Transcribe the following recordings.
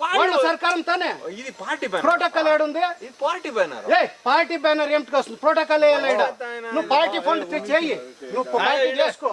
వాళ్ళ సర్కారం తానే. ఇది పార్టీ బ్యానర్. ప్రోటోకాల్ ఏడుంది ఇది పార్టీ బ్యానర్. ఏ పార్టీ బ్యానర్ ఏమిటి వస్తుంది? ప్రోటోకాల్ ఈడ. నువ్వు పార్టీ ఫండ్ తెచ్చి చెయ్యి నువ్వు పార్టీ చేసుకో.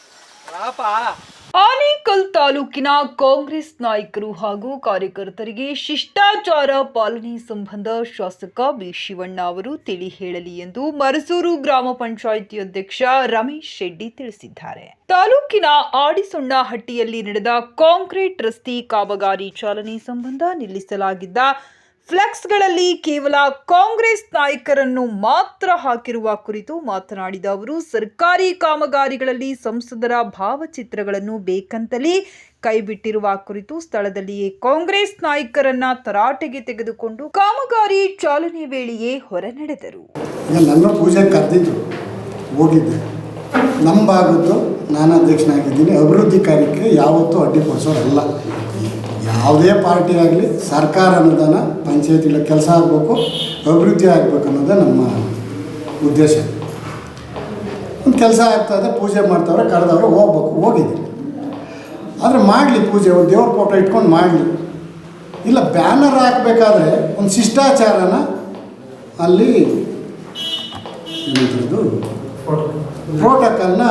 ಆನೇಕಲ್ ತಾಲೂಕಿನ ಕಾಂಗ್ರೆಸ್ ನಾಯಕರು ಹಾಗೂ ಕಾರ್ಯಕರ್ತರಿಗೆ ಶಿಷ್ಟಾಚಾರ ಪಾಲನೆ ಸಂಬಂಧ ಶಾಸಕ ಬಿ ಶಿವಣ್ಣ ಅವರು ತಿಳಿ ಹೇಳಲಿ ಎಂದು ಮರಸೂರು ಗ್ರಾಮ ಪಂಚಾಯಿತಿ ಅಧ್ಯಕ್ಷ ರಮೇಶ್ ಶೆಡ್ಡಿ ತಿಳಿಸಿದ್ದಾರೆ. ತಾಲೂಕಿನ ಆಡಿಸೊಣ್ಣ ಹಟ್ಟಿಯಲ್ಲಿ ನಡೆದ ಕಾಂಕ್ರೀಟ್ ರಸ್ತೆ ಕಾಮಗಾರಿ ಚಾಲನೆ ಸಂಬಂಧ ನಿಲ್ಲಿಸಲಾಗಿದ್ದ ಫ್ಲೆಕ್ಸ್ಗಳಲ್ಲಿ ಕೇವಲ ಕಾಂಗ್ರೆಸ್ ನಾಯಕರನ್ನು ಮಾತ್ರ ಹಾಕಿರುವ ಕುರಿತು ಮಾತನಾಡಿದ ಅವರು, ಸರ್ಕಾರಿ ಕಾಮಗಾರಿಗಳಲ್ಲಿ ಸಂಸದರ ಭಾವಚಿತ್ರಗಳನ್ನು ಬೇಕಂತಲೇ ಕೈಬಿಟ್ಟಿರುವ ಕುರಿತು ಸ್ಥಳದಲ್ಲಿಯೇ ಕಾಂಗ್ರೆಸ್ ನಾಯಕರನ್ನ ತರಾಟೆಗೆ ತೆಗೆದುಕೊಂಡು ಕಾಮಗಾರಿ ಚಾಲನೆ ವೇಳೆಯೇ ಹೊರ ನಡೆದರು. ಈಗ ನನ್ನ ಪೂಜೆಗೆ ಕರೆದಿದ್ರು, ಹೋಗಿದ್ದೆ. ನಮ್ಮ ಭಾಗದ್ದು ನಾನು ಅಧ್ಯಕ್ಷನಾಗಿದ್ದೀನಿ ಅಭಿವೃದ್ಧಿ ಕಾರ್ಯಕ್ಕೆ ಯಾವತ್ತೂ ಅಡ್ಡಿಪಡಿಸೋರಲ್ಲ ಯಾವುದೇ ಪಾರ್ಟಿ ಆಗಲಿ ಸರ್ಕಾರ ಅನುದಾನ ಪಂಚಾಯತಿಗಳ ಕೆಲಸ ಆಗಬೇಕು ಅಭಿವೃದ್ಧಿ ಆಗಬೇಕು ಅನ್ನೋದೇ ನಮ್ಮ ಉದ್ದೇಶ. ಒಂದು ಕೆಲಸ ಆಗ್ತದೆ ಪೂಜೆ ಮಾಡ್ತಾವ್ರೆ ಕರೆದವ್ರೆ ಹೋಗ್ಬೇಕು ಹೋಗಿದೆ ಆದರೆ ಮಾಡಲಿ ಪೂಜೆ ಒಂದು ದೇವ್ರ ಫೋಟೋ ಇಟ್ಕೊಂಡು ಮಾಡಲಿ. ಇಲ್ಲ ಬ್ಯಾನರ್ ಹಾಕಬೇಕಾದ್ರೆ ಒಂದು ಶಿಷ್ಟಾಚಾರನ ಅಲ್ಲಿ ಏನಂತದ್ದು? ಪ್ರೋಟೋಕಾಲ್ನ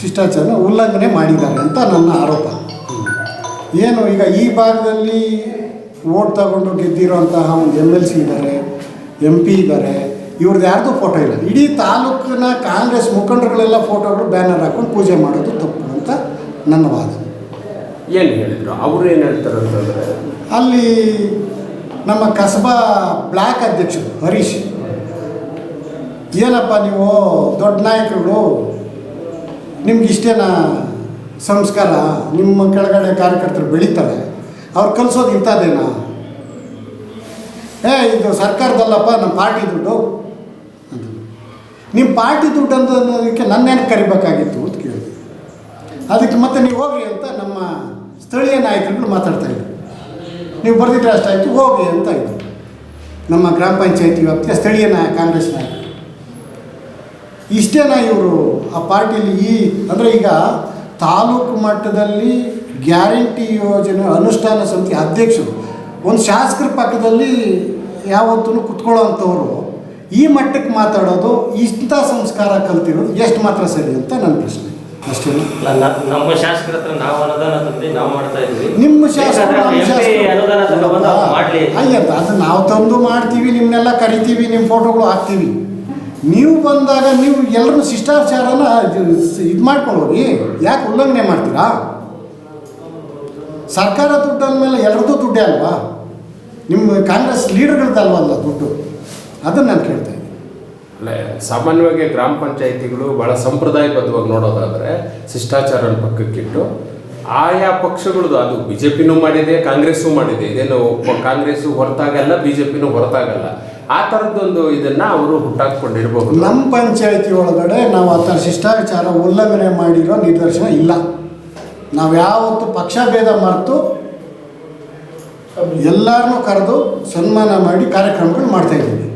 ಶಿಷ್ಟಾಚಾರನ ಉಲ್ಲಂಘನೆ ಮಾಡಿದ್ದಾರೆ ಅಂತ ನನ್ನ ಆರೋಪ. ಏನು ಈಗ ಈ ಭಾಗದಲ್ಲಿ ಓಟ್ ತಗೊಂಡು ಗೆದ್ದಿರುವಂತಹ ಒಂದು ಎಂ ಎಲ್ ಸಿ ಇದ್ದಾರೆ ಎಂ ಪಿ ಇದ್ದಾರೆ ಇವ್ರದ್ದು ಯಾರ್ದು ಫೋಟೋ ಇಲ್ಲ. ಇಡೀ ತಾಲೂಕಿನ ಕಾಂಗ್ರೆಸ್ ಮುಖಂಡರುಗಳೆಲ್ಲ ಫೋಟೋಗಳು ಬ್ಯಾನರ್ ಹಾಕೊಂಡು ಪೂಜೆ ಮಾಡೋದು ತಪ್ಪು ಅಂತ ನನ್ನ ವಾದ. ಏನು ಹೇಳಿದ್ರು? ಅವರು ಏನು ಹೇಳ್ತಾರೆ ಅಂತಂದರೆ ಅಲ್ಲಿ ನಮ್ಮ ಕಸಬಾ ಬ್ಲ್ಯಾಕ್ ಅಧ್ಯಕ್ಷರು ಹರೀಶ್ ಏನಪ್ಪ ನೀವು ದೊಡ್ಡ ನಾಯಕರುಗಳು ನಿಮ್ಗೆ ಇಷ್ಟೇನಾ? ಸಂಸ್ಕಾರ ನಿಮ್ಮ ಕೆಳಗಡೆ ಕಾರ್ಯಕರ್ತರು ಬೆಳೀತಾರೆ, ಅವ್ರು ಕಲಿಸೋದು ಇಂಥದ್ದೇನಾ? ಏ, ಇದು ಸರ್ಕಾರದಲ್ಲಪ್ಪ, ನಮ್ಮ ಪಾರ್ಟಿ ದುಡ್ಡು. ಅಂತ ನಿಮ್ಮ ಪಾರ್ಟಿ ದುಡ್ಡು ಅಂತ ಅನ್ನೋದಕ್ಕೆ ನನ್ನೇನು ಕರಿಬೇಕಾಗಿತ್ತು ಅಂತ ಕೇಳಿದೆ. ಅದಕ್ಕೆ ಮತ್ತೆ ನೀವು ಹೋಗಿ ಅಂತ ನಮ್ಮ ಸ್ಥಳೀಯ ನಾಯಕರುಗಳು ಮಾತಾಡ್ತಾ ಇದ್ರು. ನೀವು ಬರೆದಿದ್ರೆ ಅಷ್ಟಾಯಿತು, ಹೋಗಿ ಅಂತ ಇದ್ರು. ನಮ್ಮ ಗ್ರಾಮ ಪಂಚಾಯತಿ ವ್ಯಾಪ್ತಿಯ ಸ್ಥಳೀಯ ನಾಯಕ ಕಾಂಗ್ರೆಸ್ ನಾಯಕರು ಇಷ್ಟೇನಾ ಇವರು ಆ ಪಾರ್ಟಿಲಿ ಈ ಅಂದರೆ ಈಗ ತಾಲೂಕು ಮಟ್ಟದಲ್ಲಿ ಗ್ಯಾರಂಟಿ ಯೋಜನೆ ಅನುಷ್ಠಾನ ಸಮಿತಿ ಅಧ್ಯಕ್ಷರು. ಒಂದು ಶಾಸಕರ ಪಕ್ಕದಲ್ಲಿ ಯಾವತ್ತೂ ಕುತ್ಕೊಳ್ಳೋವಂಥವ್ರು ಈ ಮಟ್ಟಕ್ಕೆ ಮಾತಾಡೋದು ಇಂಥ ಸಂಸ್ಕಾರ ಕಲ್ತಿರೋದು ಎಷ್ಟು ಮಾತ್ರ ಸರಿ ಅಂತ ನನ್ನ ಪ್ರಶ್ನೆ. ಅಷ್ಟೇ. ನಮ್ಮ ಶಾಸಕರ ಹತ್ರ ನಾವು ಅನುದಾನ ತಂದು ನಾವು ಮಾಡ್ತಾ ಇದ್ವಿ ನಿಮ್ಮ ಶಾಸಕರು ಅಯ್ಯಂತ ಅದು ನಾವು ತಂದು ಮಾಡ್ತೀವಿ ನಿಮ್ಮನ್ನೆಲ್ಲ ಕರಿತೀವಿ ನಿಮ್ಮ ಫೋಟೋಗಳು ಹಾಕ್ತೀವಿ. ನೀವು ಬಂದಾಗ ನೀವು ಎಲ್ಲರೂ ಶಿಷ್ಟಾಚಾರನ ಇದು ಮಾಡ್ಕೊಂಡು ಹೋಗಿ. ಯಾಕೆ ಉಲ್ಲಂಘನೆ ಮಾಡ್ತೀರಾ? ಸರ್ಕಾರ ದುಡ್ಡು ಅಂದಮೇಲೆ ಎಲ್ಲರದ್ದು ದುಡ್ಡೇ ಅಲ್ವಾ? ನಿಮ್ಮ ಕಾಂಗ್ರೆಸ್ ಲೀಡರ್ಗಳದ್ದಲ್ವಲ್ಲ ದುಡ್ಡು? ಅದನ್ನು ನಾನು ಕೇಳ್ತಾ ಇದ್ದೀನಿ. ಅಲ್ಲ, ಸಾಮಾನ್ಯವಾಗಿ ಗ್ರಾಮ ಪಂಚಾಯಿತಿಗಳು ಬಹಳ ಸಂಪ್ರದಾಯಬದ್ಧವಾಗಿ ನೋಡೋದಾದರೆ ಶಿಷ್ಟಾಚಾರ ಪಕ್ಕಕ್ಕಿಟ್ಟು ಆಯಾ ಪಕ್ಷಗಳದ್ದು ಅದು ಬಿ ಜೆ ಪಿನೂ ಮಾಡಿದೆ, ಕಾಂಗ್ರೆಸ್ಸು ಮಾಡಿದೆ. ಇದೇನು ಕಾಂಗ್ರೆಸ್ಸು ಹೊರತಾಗಲ್ಲ ಬಿ ಜೆ ಪಿನೂ ಹೊರತಾಗಲ್ಲ. ಆ ಥರದ್ದೊಂದು ಇದನ್ನ ಅವರು ಹುಟ್ಟಾಕೊಂಡಿರಬಹುದು ನಮ್ಮ ಪಂಚಾಯತಿ ಒಳಗಡೆ ನಾವು ಆ ಥರ ಶಿಷ್ಟಾಚಾರ ಉಲ್ಲಂಘನೆ ಮಾಡಿರೋ ನಿದರ್ಶನ ಇಲ್ಲ. ನಾವು ಯಾವತ್ತು ಪಕ್ಷ ಭೇದ ಮರೆತು ಎಲ್ಲರನ್ನೂ ಕರೆದು ಸನ್ಮಾನ ಮಾಡಿ ಕಾರ್ಯಕ್ರಮಗಳು ಮಾಡ್ತಾ ಇದ್ದೀವಿ.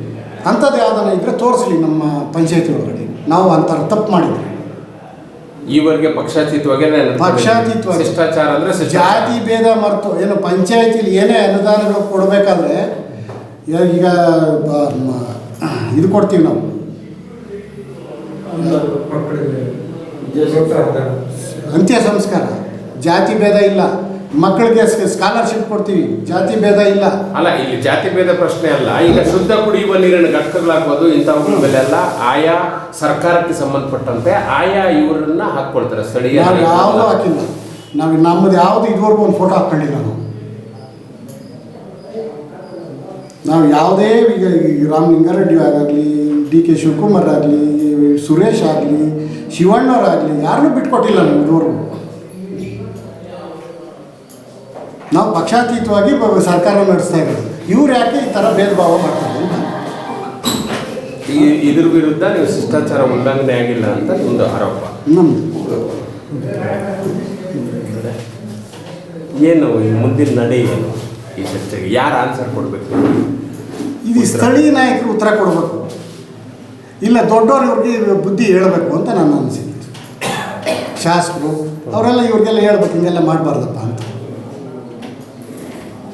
ಅಂಥದ್ದು ಯಾವ್ದಾನ ಇದ್ದರೆ ತೋರಿಸ್ಲಿ ನಮ್ಮ ಪಂಚಾಯತಿ ಒಳಗಡೆ. ನಾವು ಅಂಥರ ತಪ್ಪು ಮಾಡಿದ್ವಿ. ಈವರೆಗೆ ಪಕ್ಷಾತೀತವಾಗಿ ಪಕ್ಷಾತೀತ್ವ ಶಿಷ್ಟಾಚಾರ ಅಂದ್ರೆ. ಜಾತಿ ಭೇದ ಮರೆತು ಏನು ಪಂಚಾಯತಿಲಿ ಏನೇ ಅನುದಾನಗಳು ಕೊಡಬೇಕಾದ್ರೆ ಈಗ ಇದು ಕೊಡ್ತೀವಿ ನಾವು. ಅಂತ್ಯ ಸಂಸ್ಕಾರ. ಜಾತಿ ಭೇದ ಇಲ್ಲ. ಮಕ್ಕಳಿಗೆ ಸ್ಕಾಲರ್ಶಿಪ್ ಕೊಡ್ತೀವಿ. ಜಾತಿ ಭೇದ ಇಲ್ಲ. ಅಲ್ಲ ಇಲ್ಲಿ ಜಾತಿ ಭೇದ ಪ್ರಶ್ನೆ ಅಲ್ಲ. ಈಗ ಶುದ್ಧ ಕುಡಿಯುವ ನೀರಿನ ಘಟಕಗಳಾಗ್ಬೋದು ಇಂಥವುಗಳ ಮೇಲೆಲ್ಲ ಆಯಾ ಸರ್ಕಾರಕ್ಕೆ ಸಂಬಂಧಪಟ್ಟಂತೆ ಆಯಾ ಇವರನ್ನ ಹಾಕ್ಕೊಳ್ತಾರೆ ಸ್ಥಳೀಯ ನಾವು. ಯಾವುದು ಹಾಕಿಲ್ಲ. ನಾವು ನಮ್ಮದು ಯಾವುದು ಇದುವರೆಗೂ ಒಂದು ಫೋಟೋ ಹಾಕ್ಕೊಂಡಿಲ್ಲ ನಾವು. ನಾವು ಯಾವುದೇ ಈಗ ಈ ರಾಮ್ ಲಿಂಗಾರೆಡ್ಡಿ ಆಗಲಿ ಡಿ ಕೆ ಶಿವಕುಮಾರ್ ಆಗಲಿ ಸುರೇಶ್ ಆಗಲಿ ಶಿವಣ್ಣವರಾಗಲಿ ಯಾರನ್ನೂ ಬಿಟ್ಕೊಟ್ಟಿಲ್ಲ ನಮ್ಮ ಇದುವರೆಗೂ. ನಾವು ಪಕ್ಷಾತೀತವಾಗಿ ಸರ್ಕಾರ ನಡೆಸ್ತಾ ಇದ್ದೀವಿ. ಇವ್ರು ಯಾಕೆ ಈ ಥರ ಭೇದ ಭಾವ ಮಾಡ್ತಾರೆ ಈ ಇದ್ರ ವಿರುದ್ಧ ನೀವು ಶಿಷ್ಟಾಚಾರ ಉಲ್ಲಂಘನೆ ಆಗಿಲ್ಲ ಅಂತ ಒಂದು ಆರೋಪ. ಏನು ಮುಂದಿನ ನಡೆ ಏನು ಈ ಚರ್ಚೆಗೆ? ಯಾರು ಆನ್ಸರ್ ಕೊಡಬೇಕು? ಇದು ಸ್ಥಳೀಯ ನಾಯಕರು ಉತ್ತರ ಕೊಡಬೇಕು. ಇಲ್ಲ ದೊಡ್ಡವ್ರಿಗೆ ಬುದ್ಧಿ ಹೇಳಬೇಕು ಅಂತ ನನ್ನ ಅನಿಸಿಕೆ. ಶಾಸಕರು, ಅವರೆಲ್ಲ ಇವ್ರಿಗೆಲ್ಲ ಹೇಳ್ಬೇಕು, ಹಿಂಗೆಲ್ಲ ಮಾಡಬಾರ್ದಪ್ಪ ಅಂತ.